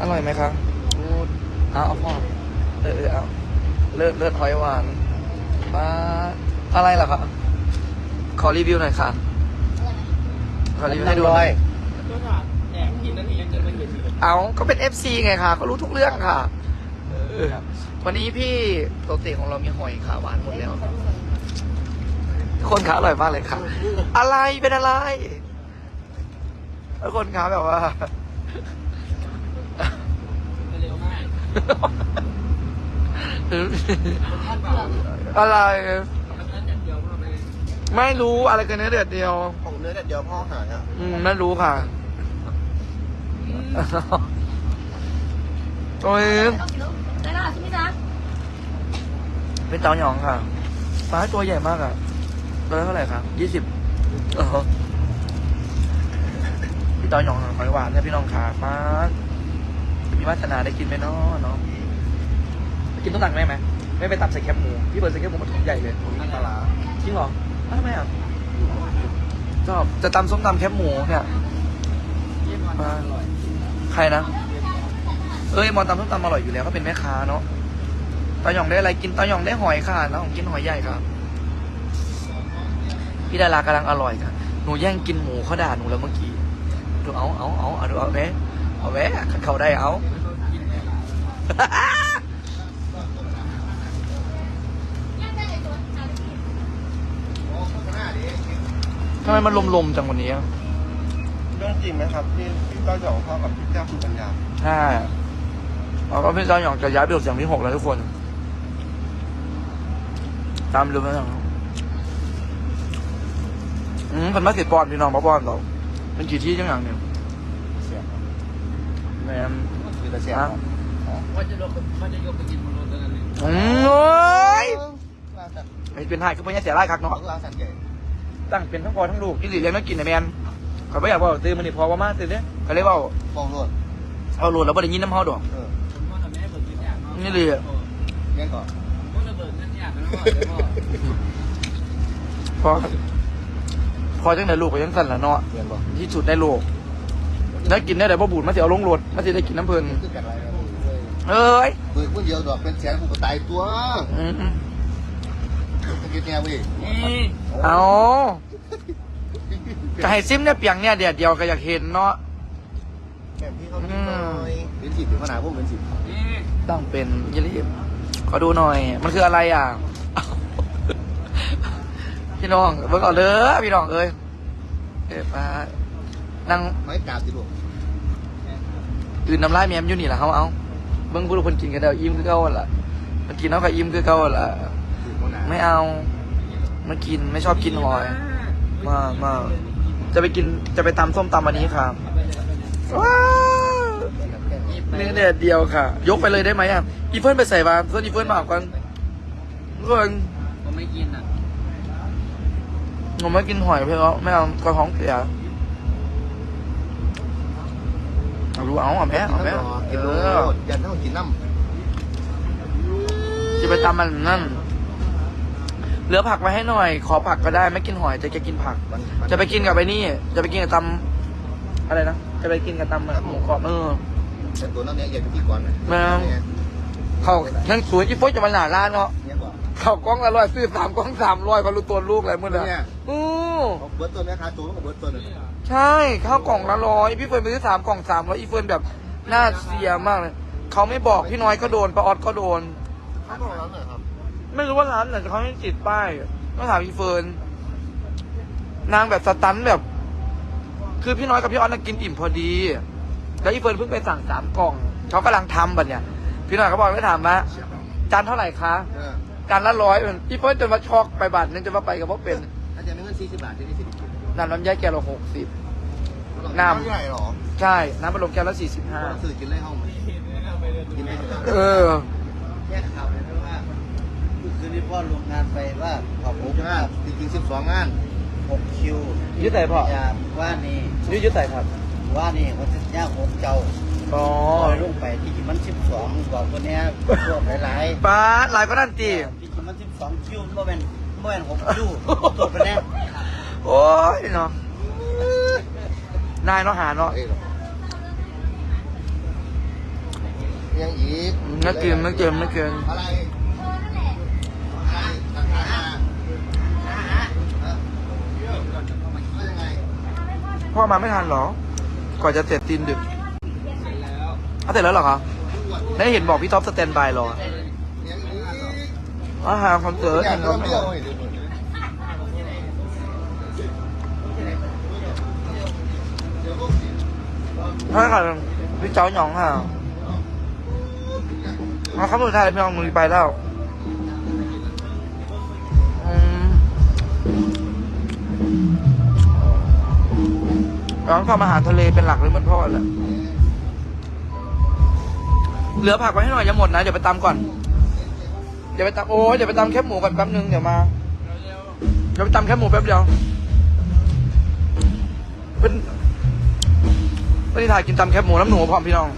อร่อยไหมครับเอาเอาพ่อเออเออเอาเลือดเลือดหอยหวานปลาอะไรเหรอครับขอรีวิวหน่อยค่ะ ขอรีวิวให้ดูหน่อยเอาก็เป็น FC ไงค่ะ ก็รู้ทุกเรื่องค่ะเออวันนี้พี่โรตีของเรามีหอยขาหวานหมดแล้วครับทุกคนขาอร่อยมากเลยค่ะ อะไรเป็นอะไรทุกคนขาแบบว่า อะไร ไม่รู้อะไรกันเนื้อเดือดเดียว ของเนื้อแต่เดียวพ่อหายอะอืมไม่รู้ค่ะ โอ้ยได้แล้วเหรอใช่ไหมจ๊ะเป็นเตาหยองค่ะปลาตัวใหญ่มากอะตัวละเท่าไหร่ครับยี่สิบพี่เตาหยองหอยหวานเนี่ยพี่น้องขามา มีวาสนาได้กินไหมเนาะเนาะกินต้นหนังได้ไหมไม่ไปตับใส่แคบหมูพี่เบิร์ดใส่แคบหมูมันถุงใหญ่เลยผมนั่งปลาราจริงเหรออ้าวทำไมอะชอบจะตำส้มตำแคบหมูเนี่ยใครนะเอ้ยมอนตำส้มตำอร่อยอยู่แล้วก็เป็นแม่ค้าเนาะตาหยองได้อะไรกินตาหยองได้หอยค่ะแล้วผมกินหอยใหญ่ครับพี่ดารากำลังอร่อยค่ะหนูแย่งกินหมูเขาด่าหนูแล้วเมื่อกี้ดูเอาเอาเอาเอาดูเอาเว้ เอาเว้เขาได้เอาทำไมมันลมๆจังวันนี้อะเรื่องจริงไหมครับที่พี่ต้อยหยองพ่อกับพี่แก้วคุณปัญญาใช่แล้วก็พี่เจ้าหยองจะย้ายไปอยู่เสียงที่หกแล้วทุกคน ตามดูไหมครับอืมคนมาสิบปอนด์พี่น้องมาปอนด์เราเป็นกี่ที่จังอย่างเนี่ยเสียครับแม่นคือแต่เสียครับว่าจะยกว่าจะยกไปกินมันโดนตอนนั้นเลยอืมโอ้ยลาสันไอ้เป็นไห้คือพญาเสียไร่คักเนาะลาสันเก๋ตั้งเป็นทั้งพ่อทั้งลูกที่หลีเลี้ยงนักกินนะแมนเขาไม่อยากว่าตื่นมันนี่พอว่ามาตื่นเนี่ยเขาเรียกว่าฟองรวดเอาโหลดแล้วบ่ได้ยินน้ำเฮาดอกเออผมว่าทำแม่เบิกเงินยากเนาะนี่เลยอะเลี้ยงก่อนผมว่าจะเบิกเงินยากนะพ่อเดี๋ยวพ่อพอพอจังไหนลูกก็ยังสั่นละเนาะเลี้ยงก่อนที่สุดในโลก แล้วกินได้แต่บ่บูดมาสิเอาลงรถมาสิได้กินน้ำเพลินคือกันอะไรนะเอ้ยเบิกคนเดียวดอกเป็นแสนกูก็ตายตัวอืมตะกี้เนี่ยเว้ยนี่เอาจะให้ซิมเนี่ยเปียงเนี่ยเดียวเดียวก็อยากเห็นเนาะแม่พี่เขากินหน่อยเป็นสิบถึงขนาดพวกเป็นสิบนี่ต้องเป็นยี่รีบขอดูหน่อย มันคืออะไรอะ พี่น้องเบิ่งเอาเด้อพี่น้องเอ้ยเอ้ยป้า นั่งไม่กราบสิลูกอื่นน้ำลายแมมอยู่นี่แหละเขาเอาเบิ่งผู้ทุกคนกินกันเดียวอิ่มคือเก่าหั่นล่ะมันกินแล้วก็อิ่มคือเก่าหั่นล่ะสิบคนหนาไม่เอาไม่กินไม่ชอบกินหอยมามาจะไปกินจะไปตำส้มตำวันนี้ครับว้าวเนื้อเด็ดเดียวค่ะ ยกไปเลยได้ไหมอะอีเฟิร์นไปใส่บาเฟิร์นอีเฟิร์นมาเอากันเฟิร์นผมไม่กินอะผมไม่กินหอยเพราะไม่เอากระท้องเสีย เอาดูเอาเอาแม่เอาแม่เออยันเท่ากินน้ำจะไปตำมันนั่นเหลือผักไว้ให้หน่อย ขอผักก็ได้ ไม่กินหอยแต่จะกินผัก จะไปกินกับไอ้นี่ จะไปกินกับตำอะไรนะ จะไปกินกับตำหมูกรอบเออแต่ตัวน้ำเนี้ยใหญ่เป็นที่ก่อนนะแม่เขานั่นสวยที่โฟจะมาหนาร้านเนาะเขากล้องละร้อยซื้อสามกล้องสามร้อยพอรู้ตัวลูกอะไรเมื่อไหร่ เนี่ยอือเอาเบิร์ตตัวแม่ค้าตัวกับเบิร์ตตัวหนึ่งใช่ข้าวกล่องละร้อยพี่เฟิร์นไปซื้อสามกล่องสามร้อยอีเฟิร์นแบบน่าเสียมากเลยเขาไม่บอกพี่น้อยก็โดนป้าออดก็โดนข้าวกล่องแล้วเหรอครับ ไม่รู้ว่าร้านไหนแต่เขาไม่ติดป้ายต้องถามพี่เฟิร์นนางแบบสตันแบบ คือพี่น้อยกับพี่ออสน่ะกินอิ่มพอดี แล้วอีเฟิร์นเพิ่งไปสั่งสามกล่องเขากำลังทำแบบเนี้ยพี่น้อยเขาบอกไม่ถามว่าจานเท่าไหร่คะเออ จานละร้อยอีเฟิร์นจนมาช็อกไปบาทนึงจะมาไปกับว่าเป็น ถ้าจะมีเงินสี่สิบบาทจะได้สิบน้ำลำไยแก้วละหกสิบ น้ำ ใหญ่หรอใช่ น้ำบัลลมแก้วละสี่สิบห้าซื้อกินเลยห้องมันกินเลยเออ แค่ข่าวเลยนะว่าเมื่อคืนนี้พ่อลงงานไปว่าขอบหคุกณงานจริงๆสิบสองงานหกคิวยึดไหนพ่อยามว่านี่ยึดยึดไหนครับ ว่านี่เขาจะย่างหกเจ้าอ๋อปล่อยลงไปที่จริงมันสิบสองบอกคนเนี้ยพวกหลายป้าหลายก็นั่นตีๆที่จริงมันสิบสองคิวมันบ่เป็น บ่เป็นหกคิวตัวไปแน่โอ้ยเนาะนายเนาะหาเนาะเอ้ยหรอยังอีกไม่กินไม่กินไม่กินอะไรเออนั่นแหละพ่อมาไม่ทันเหรอ ก่อนจะเสร็จตีนดึกเอาเสร็จแล้วเหรอคะได้เห็นบอกพี่ท็อปสแตนบายรอ อาหารคอนเสิร์ตอยาเห็กนโดเขานไม่เบี้ยวบอกอีกใช่ค่ะพี่เจ้าหยองค่ะมาครับสุดท้ายพี่น้องมือไปแล้วร้องความอาหารทะเลเป็นหลักเลยเหมือนพ่อแหละเหลือผักไว้ให้หน่อยยังหมดนะ เดี๋ยวไปตำก่อน ดี๋ยวไปตำโอ้ยเดี๋ยวไปตำแคบหมูก่อนแป๊บนึงเดี๋ยวมาเดี๋ยวไปตำแคบหมูแป๊บเดียวเป็นวันนี้ถ่ายกินตำแคบหมูน้ำหนูพร้อมพี่น้อง